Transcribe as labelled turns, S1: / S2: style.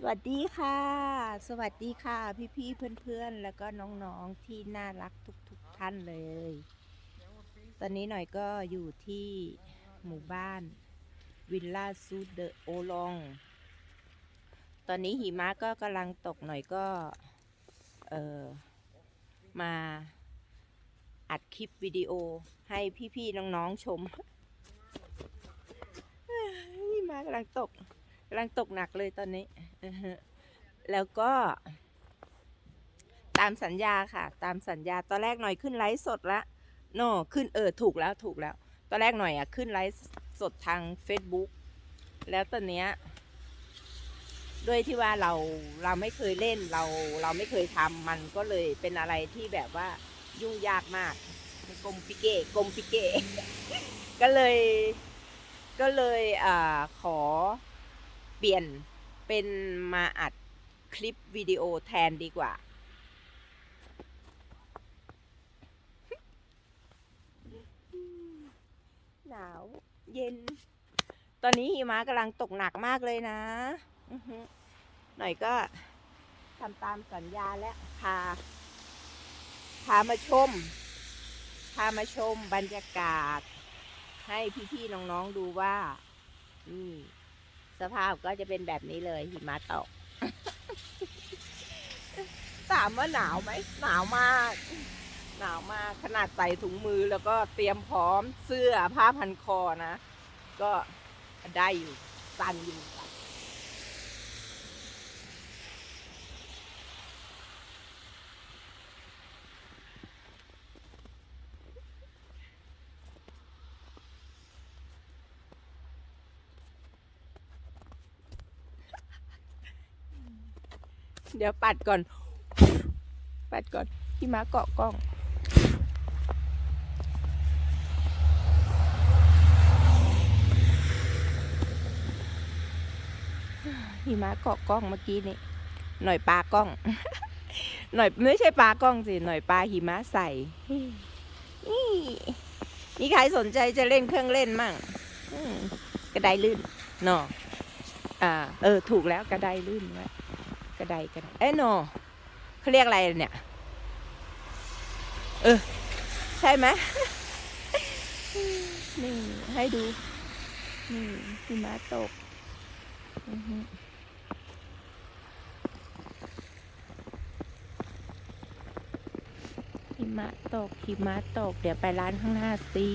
S1: สวัสดีค่ะ สวัสดีค่ะ พี่ๆเพื่อนๆ แล้วก็น้องๆที่น่ารักทุกๆท่านเลย ตอนนี้หน่อยก็อยู่ที่หมู่บ้านวิลล่าซูเดอโอลอง ตอนนี้หิมะก็กำลังตกหน่อยก็เออมาอัดคลิปวิดีโอให้พี่ๆน้องๆชมหิมะกำลังตกกำลังตกหนักเลยตอนนี้ แล้วก็ตามสัญญาค่ะ ตามสัญญาตอนแรกหน่อยขึ้นไลฟ์สดละโนขึ้นเออถูกแล้วถูกแล้ว ตอนแรกหน่อยอะขึ้นไลฟ์สดทาง Facebook แล้วตอนเนี้ยด้วยที่ว่าเราเราไม่เคยเล่นเราเราไม่เคยทำมันก็เลยเป็นอะไรที่แบบว่ายุ่งยากมากกลมปิเก้กลมปิเก้ก็เลยก็เลยอ่าขอเปลี่ยน เป็นมาอัดคลิปวิดีโอแทนดีกว่า หนาว เย็น ตอนนี้หิมะกำลังตกหนักมากเลยนะอือฮึหน่อยก็ทำตามสัญญาและพา พามาชม พามาชมบรรยากาศ ให้พี่ๆน้องๆดูว่าอืม สภาพก็จะเป็นแบบนี้เลยหิมะตกถามว่าหนาวไหมหนาวมาก หนาวมากขนาดใส่ถุงมือแล้วก็เตรียมพร้อมเสื้อผ้าพันคอนะ ก็ได้อยู่สั่นอยู่ เดี๋ยวปัดก่อน ปัดก่อน พี่ม้าเกาะกล้องหิมะเกาะกล้องเมื่อกี้นี่ หน่อยปลากล้อง หน่อยไม่ใช่ปลากล้องสิ หน่อยปลาหิมะใส่ นี่ มีใครสนใจจะเล่นเครื่องเล่นมั่งกระไดลื่นเนาะอ่า เออ ถูกแล้วกระไดลื่นไว้ กระไดกระไดเอ้ยโนเขาเรียกอะไรเนี่ย เออ ใช่ไหมนี่ให้ดู นี่หิมะตกหิมะตกหิมะตก เดี๋ยวไปร้านข้างหน้าสิ